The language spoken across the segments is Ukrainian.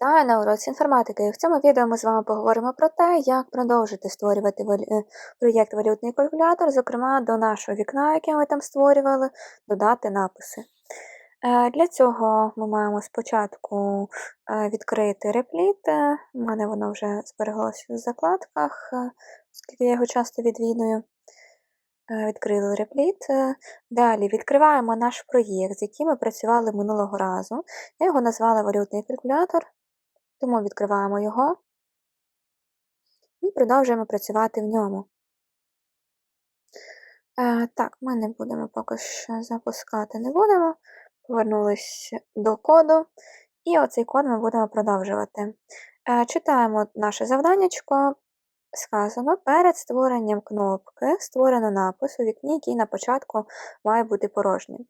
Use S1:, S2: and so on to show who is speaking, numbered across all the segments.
S1: Вітаю на уроці інформатики. В цьому відео ми з вами поговоримо про те, як продовжити створювати е, проєкт валютний калькулятор, зокрема до нашого вікна, яке ми там створювали, додати написи. Е, для цього ми маємо спочатку е, відкрити репліт. У мене воно вже збереглося в закладках, оскільки я його часто відвідую. Відкрили репліт. Далі відкриваємо наш проєкт, з яким ми працювали минулого разу. Я його назвала валютний калькулятор. Тому відкриваємо його і продовжуємо працювати в ньому. Е, так, ми не будемо поки що запускати, не будемо. Повернулися до коду, і оцей код ми будемо продовжувати. Е, читаємо наше завданнячко. Сказано, перед створенням кнопки створено напис у вікні, який на початку має бути порожнім.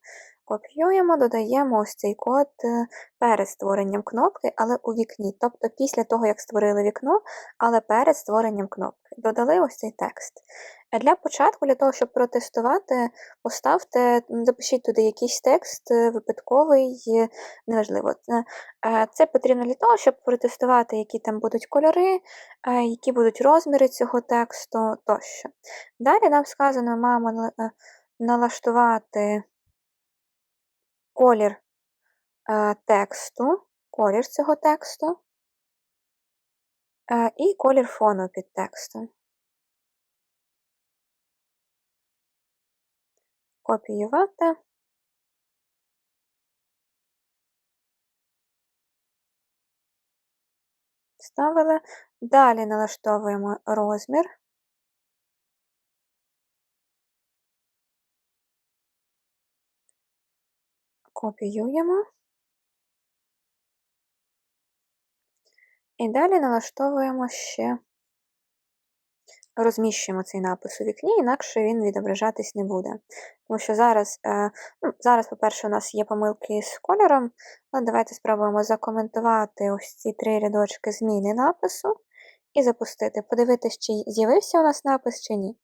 S1: Копіюємо, додаємо ось цей код е, перед створенням кнопки, але у вікні. Тобто після того, як створили вікно, але перед створенням кнопки. Додали ось цей текст. Для початку, для того, щоб протестувати, поставте, запишіть туди якийсь текст е, випадковий, неважливо. Е, це потрібно для того, щоб протестувати, які там будуть кольори, які будуть розміри цього тексту тощо. Далі нам сказано, ми маємо налаштувати колір е, тексту, колір цього тексту е, і колір фону під текстом. Копіювати. Вставили. Далі налаштовуємо розмір. Копіюємо. І далі налаштовуємо ще, розміщуємо цей напис у вікні, інакше він відображатись не буде. Тому що зараз, е, ну, зараз, по-перше, у нас є помилки з кольором, але давайте спробуємо закоментувати ось ці три рядочки зміни напису і запустити. Подивитись, чи з'явився у нас напис, чи ні.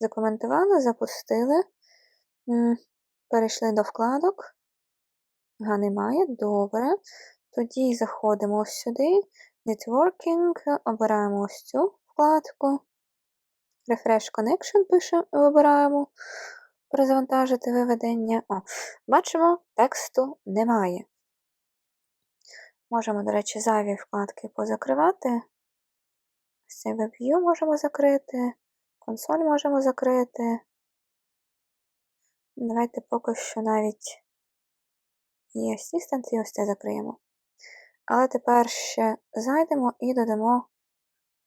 S1: Закоментували, запустили, перейшли до вкладок. Ага, немає. Добре. Тоді заходимо сюди. Networking, обираємо ось цю вкладку. Refresh Connection пишемо, вибираємо. Перезавантажити виведення. О, Бачимо, тексту немає. Можемо, до речі, зайві вкладки позакривати. Ось цей WebView можемо закрити, консоль можемо закрити. Давайте поки що навіть і Assistant, і ось це закриємо. Але тепер ще зайдемо і додамо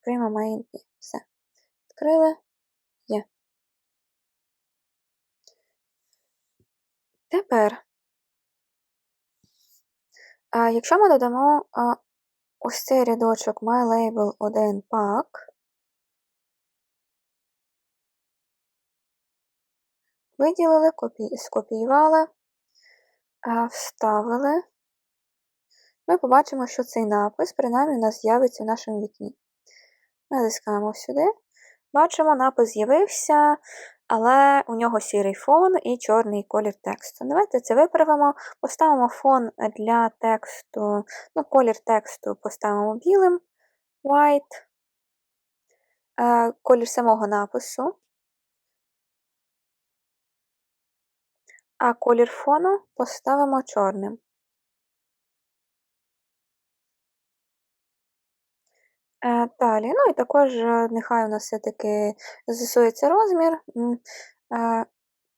S1: Prima Main і все. Відкрили. Є. Тепер, а, якщо ми додамо а, ось цей рядочок MyLabel 1 pack, виділили, копі... скопіювали, вставили, ми побачимо, що цей напис, принаймні, у нас з'явиться в нашому вікні. Натискаємо сюди. Бачимо, напис з'явився, але у нього сірий фон і чорний колір тексту. Давайте це виправимо. Поставимо фон для тексту, ну, колір тексту поставимо білим, white, е, колір самого напису. А колір фону поставимо чорним. Е, далі, ну і також е, нехай у нас все-таки з'ясується розмір, е,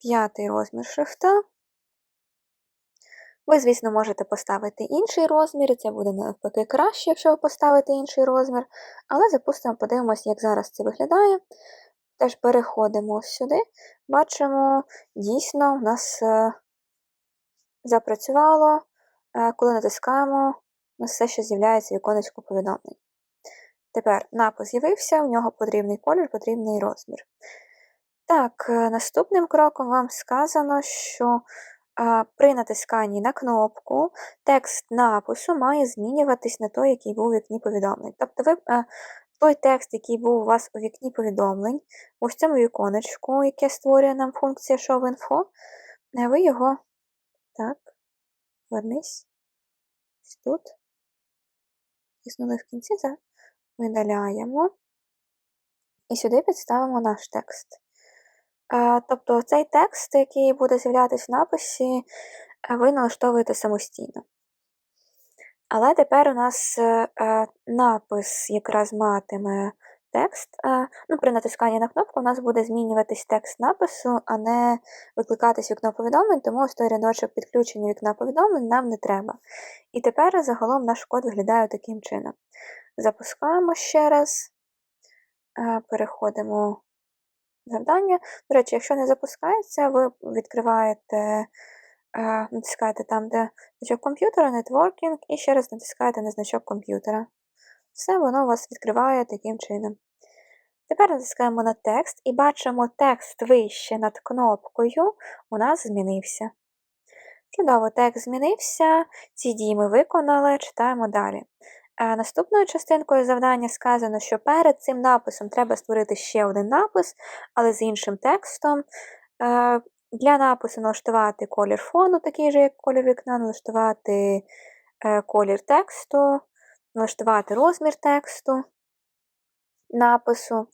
S1: п'ятий розмір шрифта. Ви, звісно, можете поставити інший розмір, і це буде навпаки краще, якщо ви поставите інший розмір. Але запустимо, подивимося, як зараз це виглядає. Теж переходимо сюди, бачимо, дійсно, у нас е, запрацювало. Е, коли натискаємо, у нас все ще з'являється віконечко повідомлень. Тепер напис з'явився, в нього потрібний колір, потрібний розмір. Так, е, наступним кроком вам сказано, що при натисканні на кнопку текст напису має змінюватись на той, який був у вікні повідомлень. Тобто ви той текст, який був у вас у вікні повідомлень, ось цьому віконечку, яке створює нам функція ShowInfo, е, ви його так, вернись тут. тиснули в кінці, за- видаляємо. І сюди підставимо наш текст. Е, Тобто цей текст, який буде з'являтися в написі, е, ви налаштовуєте самостійно. Але тепер у нас е, е, напис якраз матиме текст. Е, ну, При натисканні на кнопку у нас буде змінюватись текст напису, а не викликатись вікно повідомлень, тому ось той рядочок підключення вікна повідомлень нам не треба. І тепер загалом наш код виглядає таким чином. Запускаємо ще раз, переходимо в завдання. До речі, якщо не запускається, ви відкриваєте, натискаєте там, де значок комп'ютера, нетворкінг, і ще раз натискаєте на значок комп'ютера. Все, воно у вас відкриває таким чином. Тепер натискаємо на текст і бачимо текст вище над кнопкою у нас змінився. Чудово, текст змінився, ці дії ми виконали, читаємо далі. Наступною частинкою завдання сказано, що перед цим написом треба створити ще один напис, але з іншим текстом. Для напису налаштувати колір фону, такий же, як колір вікна, налаштувати е, колір тексту, налаштувати розмір тексту напису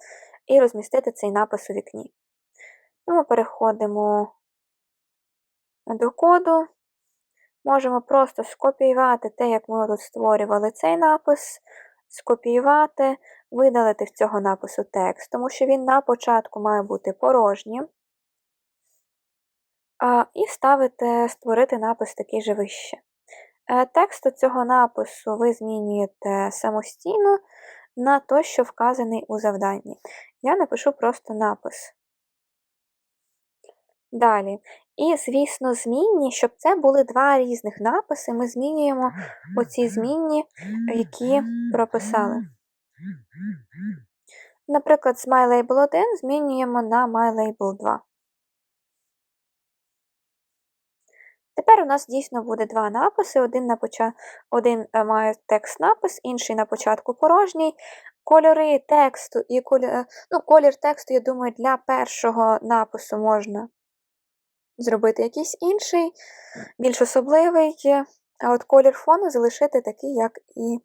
S1: і розмістити цей напис у вікні. Ну, Ми переходимо до коду. Можемо просто скопіювати те, як ми тут створювали цей напис, скопіювати, видалити в цього напису текст, тому що він на початку має бути порожнім. І ставити створити напис такий же вище. Е, Текст цього напису ви змінюєте самостійно на той, що вказаний у завданні. Я напишу просто напис. Далі. І, звісно, змінні, щоб це були два різних написи, ми змінюємо оці змінні, які прописали. Наприклад, з MyLabel 1 змінюємо на MyLabel 2. Тепер у нас дійсно буде два написи. Один на поч... один е, має текст-напис, інший на початку порожній. Кольори тексту і колір... е, ну, колір тексту, я думаю, для першого напису можна зробити якийсь інший, більш особливий, а от колір фону залишити такий, як і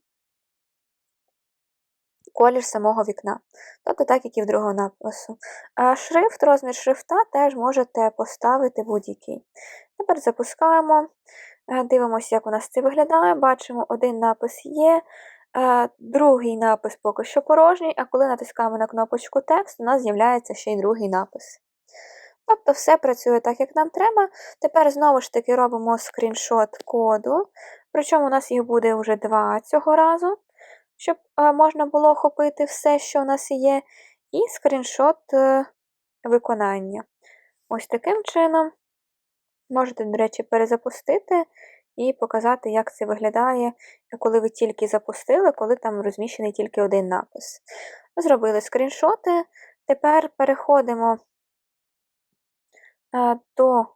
S1: колір самого вікна. Тобто так, як і в другого напису. А шрифт, розмір шрифта теж можете поставити будь-який. Тепер запускаємо, е, дивимося, як у нас це виглядає. Бачимо, один напис є, е, другий напис поки що порожній, а коли натискаємо на кнопочку текст, у нас з'являється ще й другий напис. Тобто все працює так, як нам треба. Тепер знову ж таки робимо скріншот коду, причому у нас їх буде вже два цього разу, щоб е, можна було охопити все, що у нас є, і скріншот е, виконання. Ось таким чином. Можете, до речі, перезапустити і показати, як це виглядає, коли ви тільки запустили, коли там розміщений тільки один напис. Зробили скріншоти. Тепер переходимо е, до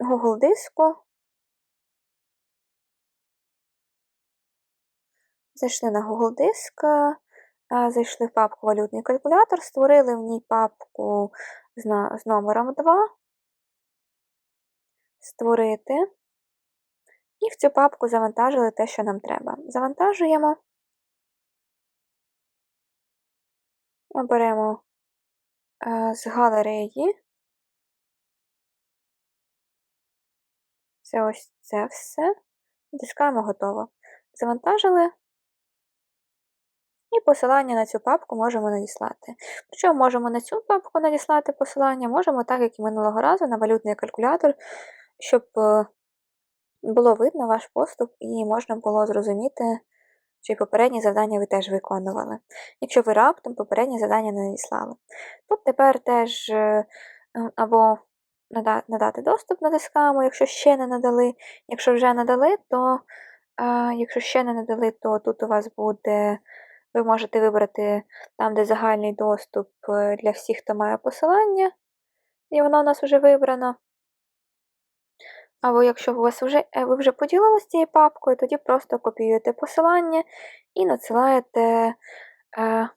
S1: Google диску. Зайшли на Google диск, е, зайшли в папку Валютний калькулятор, створили в ній папку з, номером 2 створити. І в цю папку завантажили те, що нам треба. Завантажуємо. Ми беремо е, з галереї. Це ось це все. Натискаємо готово. Завантажили. І посилання на цю папку можемо надіслати. Причому можемо на цю папку надіслати посилання, можемо так, як і минулого разу, на валютний калькулятор, щоб е, було видно ваш поступ і можна було зрозуміти, чи попередні завдання ви теж виконували. Якщо ви раптом попередні завдання не надіслали. Тут тепер теж е, або надати доступ натискаємо, якщо ще не надали. Якщо вже надали, то якщо ще не надали, то тут у вас буде. Ви можете вибрати там, де загальний доступ е, для всіх, хто має посилання, і воно у нас вже вибрано. Або якщо у вас вже, е, ви вже поділилися цією папкою, тоді просто копіюєте посилання і надсилаєте е,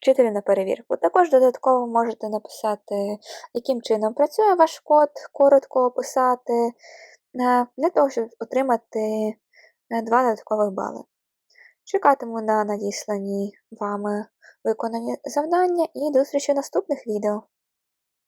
S1: вчителю на перевірку. Також додатково можете написати, яким чином працює ваш код, коротко описати, е, для того, щоб отримати е, два додаткових бали. Чекатиму на надіслані вами виконані завдання і до зустрічі в наступних відео.